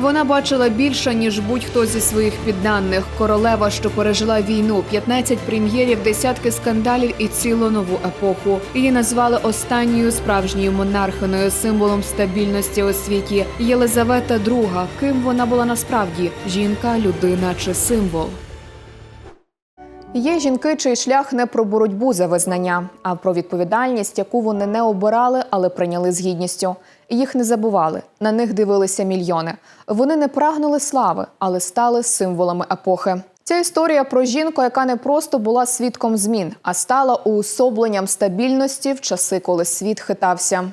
Вона бачила більше ніж будь-хто зі своїх підданих. Королева, що пережила війну, 15 прем'єрів, десятки скандалів і цілу нову епоху. Її назвали останньою справжньою монархиною, символом стабільності у світі. Єлизавета II. Ким вона була насправді жінка, людина чи символ? Є жінки, чий шлях не про боротьбу за визнання, а про відповідальність, яку вони не обирали, але прийняли з гідністю. Їх не забували, на них дивилися мільйони. Вони не прагнули слави, але стали символами епохи. Ця історія про жінку, яка не просто була свідком змін, а стала уособленням стабільності в часи, коли світ хитався.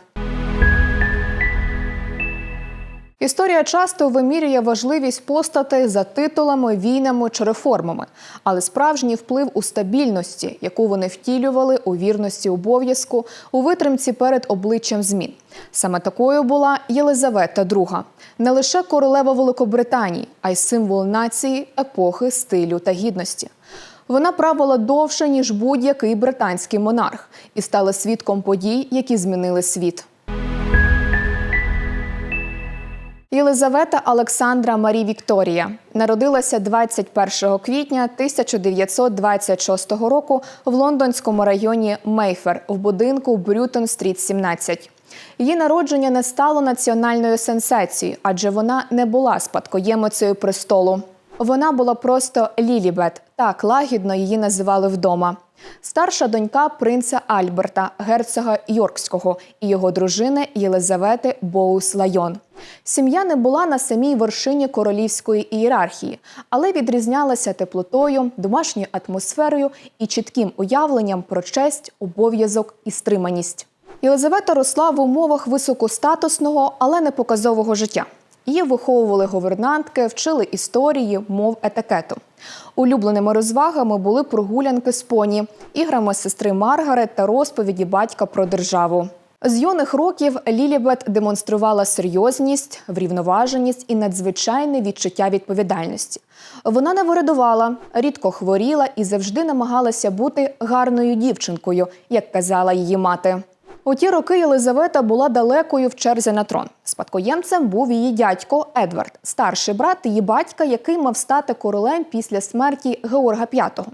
Історія часто вимірює важливість постатей за титулами, війнами чи реформами, але справжній вплив у стабільності, яку вони втілювали у вірності обов'язку, у витримці перед обличчям змін. Саме такою була Єлизавета II. не лише королева Великобританії, а й символ нації, епохи, стилю та гідності. Вона правила довше ніж будь-який британський монарх і стала свідком подій, які змінили світ. Єлизавета Олександра Марі Вікторія народилася 21 квітня 1926 року в лондонському районі Мейфер в будинку Брютон Стріт 17. Її народження не стало національною сенсацією, адже вона не була спадкоємицею престолу. Вона була просто Лілібет, так лагідно її називали вдома. Старша донька принца Альберта, герцога Йоркського і його дружини Єлизавети Боус Лайон. Сім'я не була на самій вершині королівської ієрархії, але відрізнялася теплотою, домашньою атмосферою і чітким уявленням про честь, обов'язок і стриманість. Єлизавета росла в умовах високостатусного, але не показового життя. Її виховували говернантки, вчили історії, мов етикету. Улюбленими розвагами були прогулянки з поні, іграми сестри Маргарет та розповіді батька про державу. З юних років Лілібет демонструвала серйозність, врівноваженість і надзвичайне відчуття відповідальності. Вона не вирадувала, рідко хворіла і завжди намагалася бути гарною дівчинкою, як казала її мати. У ті роки Єлизавета була далекою в черзі на трон. Спадкоємцем був її дядько Едвард, старший брат її батька, який мав стати королем після смерті Георга V.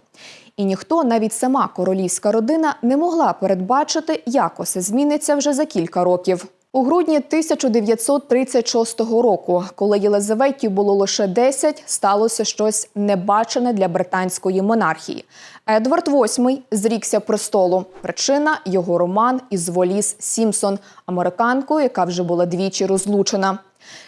І ніхто, навіть сама королівська родина, не могла передбачити, як усе зміниться вже за кілька років. У грудні 1936 року, коли Єлизаветі було лише 10, сталося щось небачене для британської монархії. Едвард VIII зрікся престолу. Причина його роман із Воліс Сімпсон, американкою, яка вже була двічі розлучена.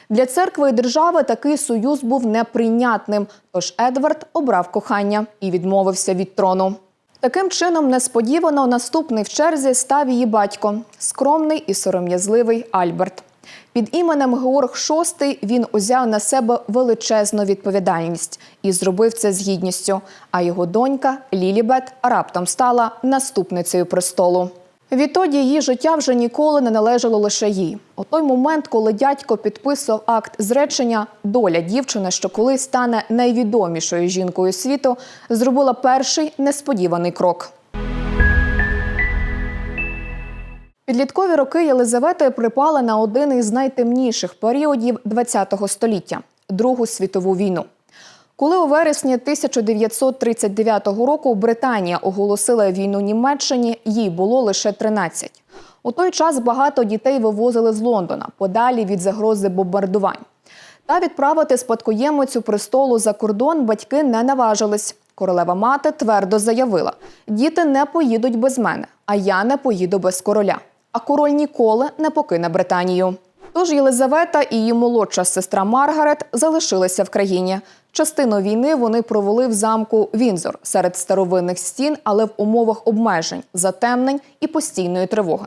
Для церкви і держави такий союз був неприйнятним. Тож Едвард обрав кохання і відмовився від трону. Таким чином, несподівано наступний в черзі став її батько, скромний і сором'язливий Альберт. Під іменем Георг VI він узяв на себе величезну відповідальність і зробив це з гідністю. А його донька Лілібет раптом стала наступницею престолу. Відтоді її життя вже ніколи не належало лише їй. У той момент, коли дядько підписував акт зречення, доля дівчини, що колись стане найвідомішою жінкою світу, зробила перший несподіваний крок. Підліткові роки Єлизавети припали на один із найтемніших періодів ХХ століття Другу світову війну. Коли у вересні 1939 року Британія оголосила війну Німеччині, їй було лише 13. У той час багато дітей вивозили з Лондона подалі від загрози бомбардувань. Та відправити спадкоємицю престолу за кордон батьки не наважились. Королева мати твердо заявила: діти не поїдуть без мене, а я не поїду без короля. А король ніколи не покине Британію. Тож Єлизавета і її молодша сестра Маргарет залишилися в країні. Частину війни вони провели в замку Вінзор серед старовинних стін, але в умовах обмежень, затемнень і постійної тривоги.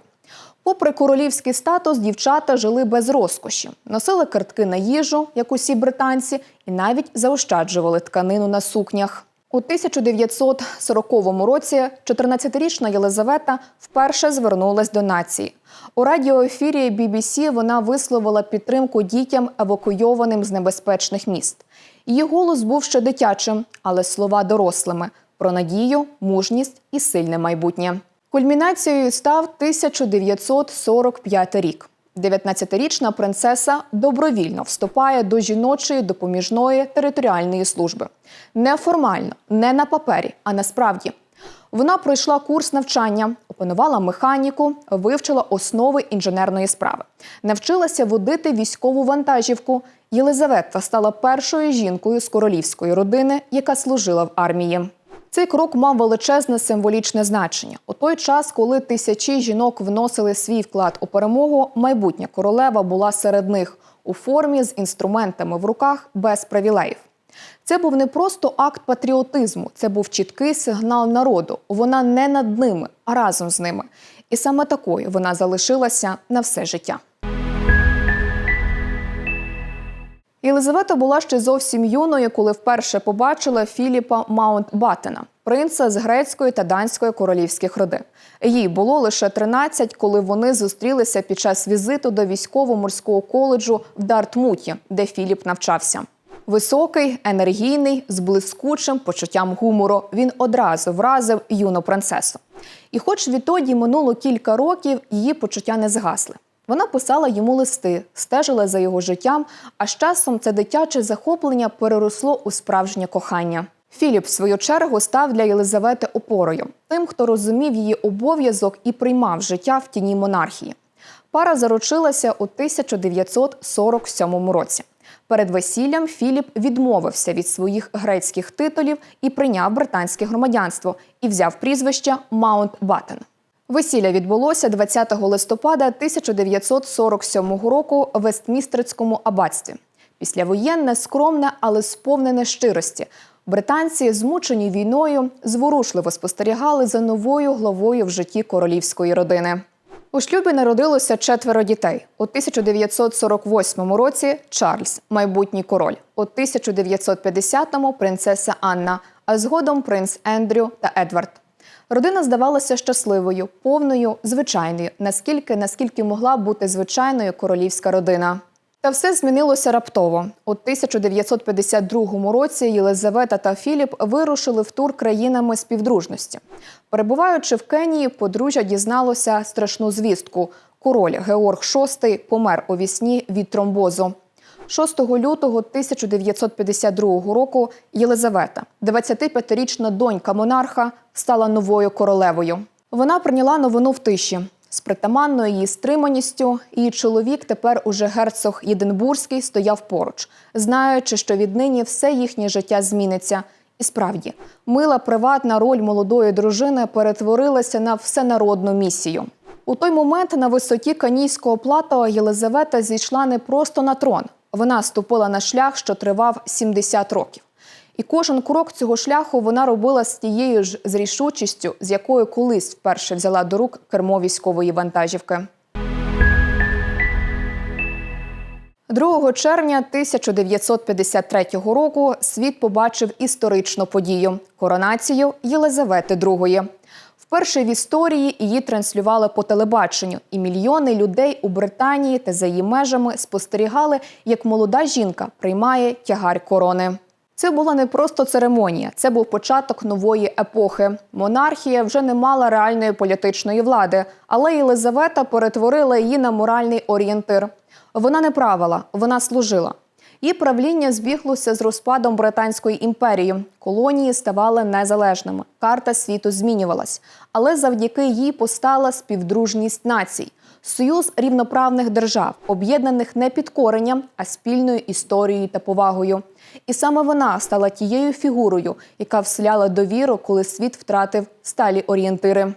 Попри королівський статус, дівчата жили без розкоші, носили картки на їжу, як усі британці, і навіть заощаджували тканину на сукнях. У 1940 році 14-річна Єлизавета вперше звернулась до нації. У радіоефірі BBC вона висловила підтримку дітям, евакуйованим з небезпечних міст. Її голос був ще дитячим, але слова дорослими про надію, мужність і сильне майбутнє. Кульмінацією став 1945 рік. 19-річна принцеса добровільно вступає до жіночої допоміжної територіальної служби. Неформально, не на папері, а насправді. Вона пройшла курс навчання, опанувала механіку, вивчила основи інженерної справи, навчилася водити військову вантажівку. Єлизавета стала першою жінкою з королівської родини, яка служила в армії. Цей крок мав величезне символічне значення. У той час, коли тисячі жінок вносили свій вклад у перемогу, майбутня королева була серед них у формі з інструментами в руках без привілеїв. Це був не просто акт патріотизму, це був чіткий сигнал народу. Вона не над ними, а разом з ними. І саме такою вона залишилася на все життя. Єлизавета була ще зовсім юною, коли вперше побачила Філіпа Маунтбаттена, принца з грецької та данської королівських родин. Їй було лише 13, коли вони зустрілися під час візиту до військово-морського коледжу в Дартмуті, де Філіп навчався. Високий, енергійний, з блискучим почуттям гумору. Він одразу вразив юну принцесу. І, хоч відтоді минуло кілька років, її почуття не згасли. Вона писала йому листи, стежила за його життям, а з часом це дитяче захоплення переросло у справжнє кохання. Філіп, в свою чергу, став для Єлизавети опорою, тим, хто розумів її обов'язок і приймав життя в тіні монархії. Пара заручилася у 1947 році. Перед весіллям Філіп відмовився від своїх грецьких титулів і прийняв британське громадянство і взяв прізвище Маунтбаттен. Весілля відбулося 20 листопада 1947 року в Вестмістерському аббатстві. Післявоєнне, скромне, але сповнене щирості. Британці, змучені війною, зворушливо спостерігали за новою главою в житті королівської родини. У шлюбі народилося четверо дітей. У 1948 році Чарльз, майбутній король. У 1950-му принцеса Анна, а згодом принц Ендрю та Едвард. Родина здавалася щасливою, повною, звичайною, наскільки наскільки могла бути звичайною королівська родина. Та все змінилося раптово. У 1952 році Єлизавета та Філіп вирушили в тур країнами співдружності. Перебуваючи в Кенії, подружжя дізналося страшну звістку. Король Георг VI помер у вісні від тромбозу. 6 лютого 1952 року Єлизавета, 25-річна донька монарха, стала новою королевою. Вона прийняла новину в тиші. З притаманною її стриманістю її чоловік, тепер уже герцог Єдинбурзький, стояв поруч, знаючи, що віднині все їхнє життя зміниться. І справді, мила приватна роль молодої дружини перетворилася на всенародну місію. У той момент на висоті канійського плато Єлизавета зійшла не просто на трон. Вона ступила на шлях, що тривав 70 років. І кожен крок цього шляху вона робила з тією ж зрішучістю, з якою колись вперше взяла до рук кермо військової вантажівки. 2 червня 1953 року світ побачив історичну подію коронацію Єлизавети II. Вперше в історії її транслювали по телебаченню, і мільйони людей у Британії та за її межами спостерігали, як молода жінка приймає тягар корони. Це була не просто церемонія, це був початок нової епохи. Монархія вже не мала реальної політичної влади, але Єлизавета перетворила її на моральний орієнтир. Вона не правила, вона служила. Її правління збіглося з розпадом Британської імперії. Колонії ставали незалежними. Карта світу змінювалась, але завдяки їй постала співдружність націй. Союз рівноправних держав, об'єднаних не підкоренням, а спільною історією та повагою. І саме вона стала тією фігурою, яка вселяла довіру, коли світ втратив сталі орієнтири.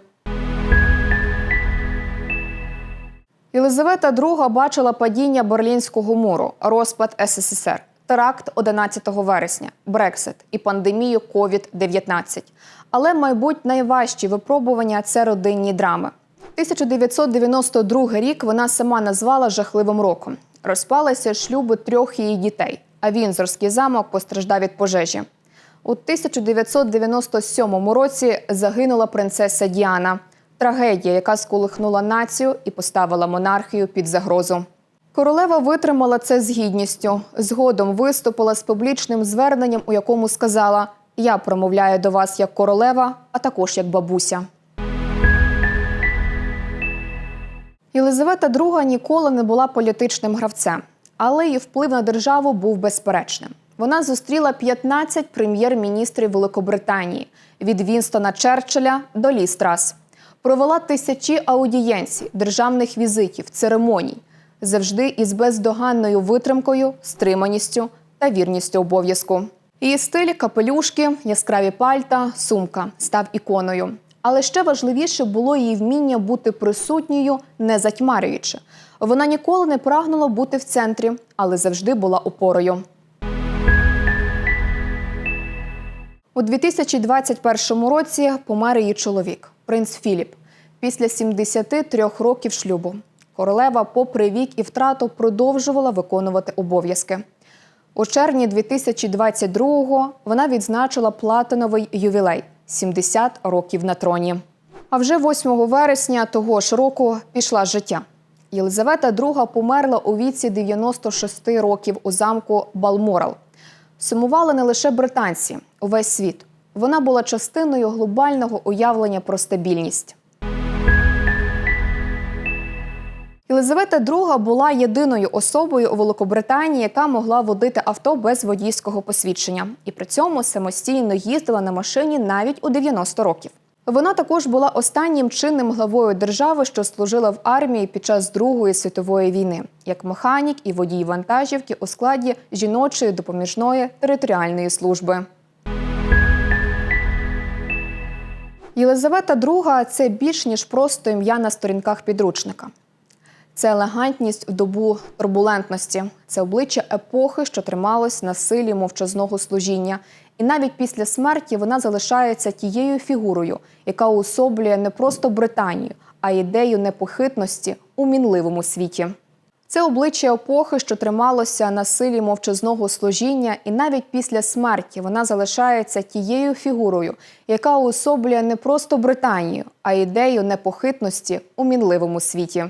Єлизавета II бачила падіння Берлінського муру, розпад СССР, теракт 11 вересня, Брексит і пандемію COVID-19. Але, мабуть, найважчі випробування це родинні драми. 1992 рік вона сама назвала жахливим роком. Розпалися шлюби трьох її дітей, а Вінзорський замок постраждав від пожежі. У 1997 році загинула принцеса Діана. Трагедія, яка сколихнула націю і поставила монархію під загрозу. Королева витримала це з гідністю. Згодом виступила з публічним зверненням, у якому сказала: Я промовляю до вас як королева, а також як бабуся. Єлизавета II ніколи не була політичним гравцем, але її вплив на державу був безперечним. Вона зустріла 15 прем'єр-міністрів Великобританії від Вінстона Черчилля до Лі Страс. Провела тисячі аудієнцій, державних візитів, церемоній, завжди із бездоганною витримкою, стриманістю та вірністю обов'язку. Її стиль, капелюшки, яскраві пальта, сумка став іконою. Але ще важливіше було її вміння бути присутньою, не затьмарюючи. Вона ніколи не прагнула бути в центрі, але завжди була опорою. У 2021 році помер її чоловік, принц Філіп, після 73 років шлюбу. Королева, попри вік і втрату, продовжувала виконувати обов'язки. У червні 2022-го вона відзначила платиновий ювілей 70 років на троні. А вже 8 вересня того ж року пішла життя. Єлизавета II померла у віці 96 років у замку Балморал. Сумували не лише британці, увесь світ. Вона була частиною глобального уявлення про стабільність. Єлизавета II була єдиною особою у Великобританії, яка могла водити авто без водійського посвідчення, і при цьому самостійно їздила на машині навіть у 90 років. Вона також була останнім чинним главою держави, що служила в армії під час Другої світової війни, як механік і водій вантажівки у складі жіночої допоміжної територіальної служби. Єлизавета II – це більш ніж просто ім'я на сторінках підручника. Це елегантність в добу турбулентності, це обличчя епохи, що трималось на силі мовчазного служіння. І навіть після смерті вона залишається тією фігурою, яка уособлює не просто Британію, а ідею непохитності у мінливому світі. Це обличчя епохи, що трималося на силі мовчазного служіння, і навіть після смерті вона залишається тією фігурою, яка уособлює не просто Британію, а ідею непохитності у мінливому світі.